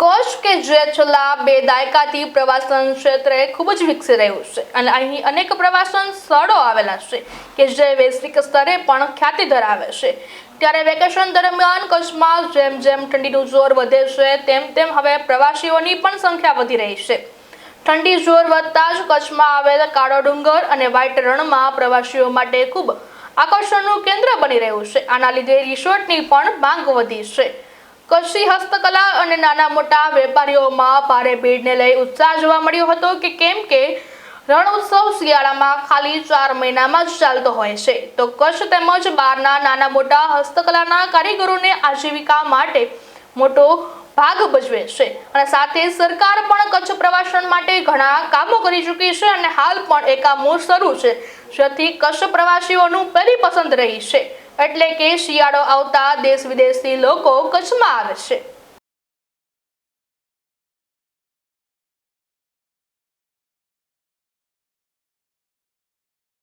કચ્છ કે જે છેલ્લા બે દાયકાથી પ્રવાસન ક્ષેત્રે ખૂબ જ વિકસી રહ્યું છે. અને અહીં અનેક પ્રવાસન સ્થળો આવેલા છે કે જે વૈશ્વિક સ્તરે પણ ખ્યાતિ ધરાવે છે. ત્યારે વેકેશન દરમિયાન કચ્છમાં જેમ જેમ ઠંડીનું જોર વધે છે, તેમ તેમ હવે પ્રવાસીઓની પણ સંખ્યા વધી રહી છે. ઠંડી જોર વધતા જ કચ્છમાં આવેલ કાળો ડુંગર અને વ્હાઇટ રણમાં પ્રવાસીઓ માટે ખૂબ આકર્ષણનું કેન્દ્ર બની રહ્યું છે. આના લીધે રિસોર્ટની પણ માંગ વધી છે. કચ્છી હસ્તકલા અને નાના મોટા વેપારીઓમાં ભારે ભીડને લઈ ઉત્સાહ જોવા મળ્યો હતો કે કેમ કે રણ ઉત્સવ શિયાળામાં ખાલી ચાર મહિનામાં જ ચાલતો હોય છે. તો કચ્છ તેમજ બહારના નાના મોટા હસ્તકલાના કારીગરોને આજીવિકા માટે મોટો ભાગ ભજવે છે અને સાથે સરકાર પણ કચ્છ પ્રવાસન માટે ઘણા કામો કરી ચૂકી છે અને હાલ પણ એ કામો શરૂ છે. જેથી કચ્છ પ્રવાસીઓનું પહેલી પસંદ રહી છે. એટલે કે શિયાળો આવતા દેશ વિદેશથી લોકો કચ્છમાં આવે છે.